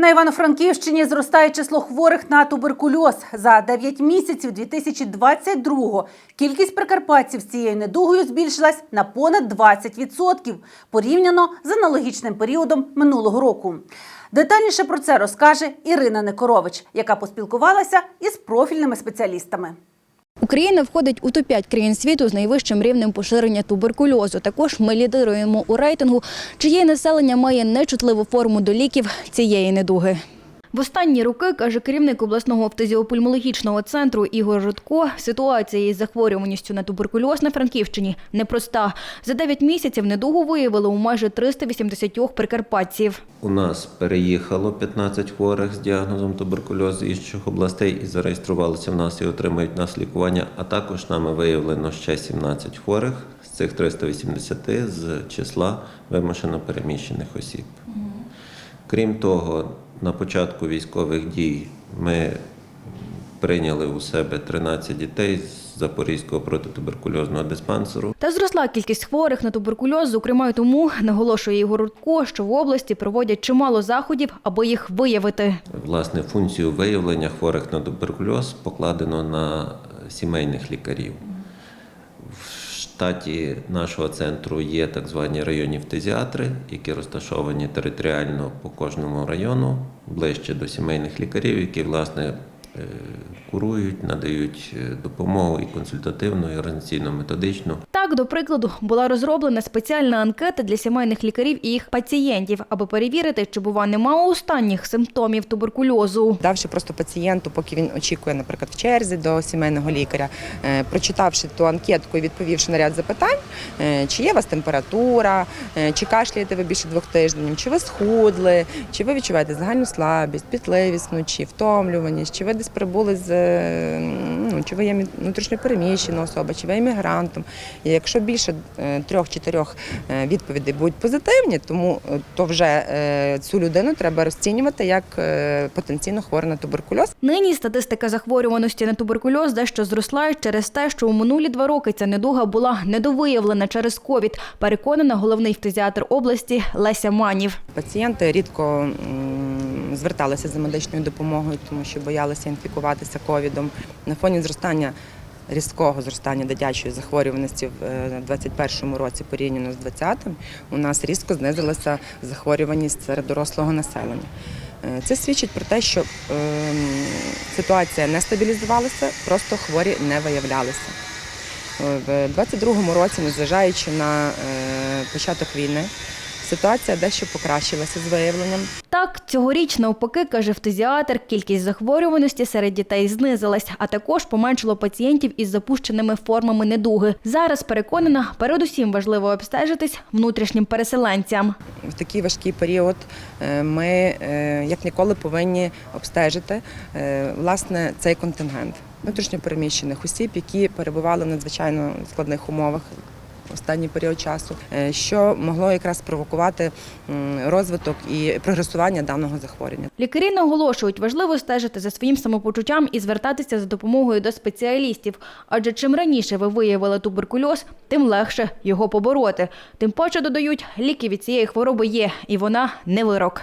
На Івано-Франківщині зростає число хворих на туберкульоз. За 9 місяців 2022-го кількість прикарпатців з цією недугою збільшилась на понад 20% порівняно з аналогічним періодом минулого року. Детальніше про це розкаже Ірина Некорович, яка поспілкувалася із профільними спеціалістами. Україна входить у топ-5 країн світу з найвищим рівнем поширення туберкульозу. Також ми лідируємо у рейтингу, чиє населення має нечутливу форму до ліків цієї недуги. В останні роки, каже керівник обласного фтизіопульмологічного центру Ігор Рудко, ситуація із захворюваністю на туберкульоз на Франківщині непроста. За 9 місяців недугу виявили у майже 380 прикарпатців. У нас переїхало 15 хворих з діагнозом туберкульоз з інших областей і зареєструвалися в нас і отримують нас лікування. А також нами виявлено ще 17 хворих з цих 380 з числа вимушено переміщених осіб. Крім того, на початку військових дій ми прийняли у себе 13 дітей з Запорізького протитуберкульозного диспансеру. Та зросла кількість хворих на туберкульоз, зокрема й тому, наголошує Ігор Рудко, що в області проводять чимало заходів, аби їх виявити. Власне, функцію виявлення хворих на туберкульоз покладено на сімейних лікарів. Штаті нашого центру є так звані районні фтизіатри, які розташовані територіально по кожному району, ближче до сімейних лікарів, які власне курують, надають е, допомогу і консультативну, і організаційно-методичну. Так, до прикладу, була розроблена спеціальна анкета для сімейних лікарів і їх пацієнтів, аби перевірити, чи бува нема останніх симптомів туберкульозу. давши просто пацієнту, поки він очікує, наприклад, в черзі до сімейного лікаря, е, прочитавши ту анкетку і відповівши на ряд запитань, е, чи є у вас температура, е, чи кашляєте ви більше двох тижнів, чи ви схудли, чи ви відчуваєте загальну слабість, пітливість вночі, втомлюваність, чи ви десь прибули з е, ну, чи ви є внутрішньо переміщена особа, чи ви є мігрантом. І якщо більше е, трьох-чотирьох е, відповідей будуть позитивні, тому то вже цю людину треба розцінювати як потенційно хвору на туберкульоз. Нині статистика захворюваності на туберкульоз дещо зросла через те, що у минулі два роки ця недуга була недовиявлена через ковід. Переконана головний фтизіатр області Леся Манів. Пацієнти рідко зверталися за медичною допомогою, тому що боялися інфікуватися ковідом. На фоні зростання різкого зростання дитячої захворюваності в е, 2021 році порівняно з 2020, у нас різко знизилася захворюваність серед дорослого населення. Е, Це свідчить про те, що ем, ситуація не стабілізувалася, просто хворі не виявлялися. В 22-му році, незважаючи на е, початок війни, ситуація дещо покращилася з виявленням. Так, цьогоріч, навпаки, каже фтизіатр, кількість захворюваності серед дітей знизилась, а також поменшило пацієнтів із запущеними формами недуги. Зараз переконана, передусім важливо обстежитись внутрішнім переселенцям. В такий важкий період е, ми е, як ніколи повинні обстежити е, власне цей контингент внутрішньопереміщених осіб, які перебували в надзвичайно складних умовах. Останній період часу, е, що могло якраз спровокувати розвиток і прогресування даного захворювання. Лікарі наголошують, важливо стежити за своїм самопочуттям і звертатися за допомогою до спеціалістів. Адже чим раніше ви виявили туберкульоз, тим легше його побороти. Тим паче додають, ліки від цієї хвороби є, і вона не вирок.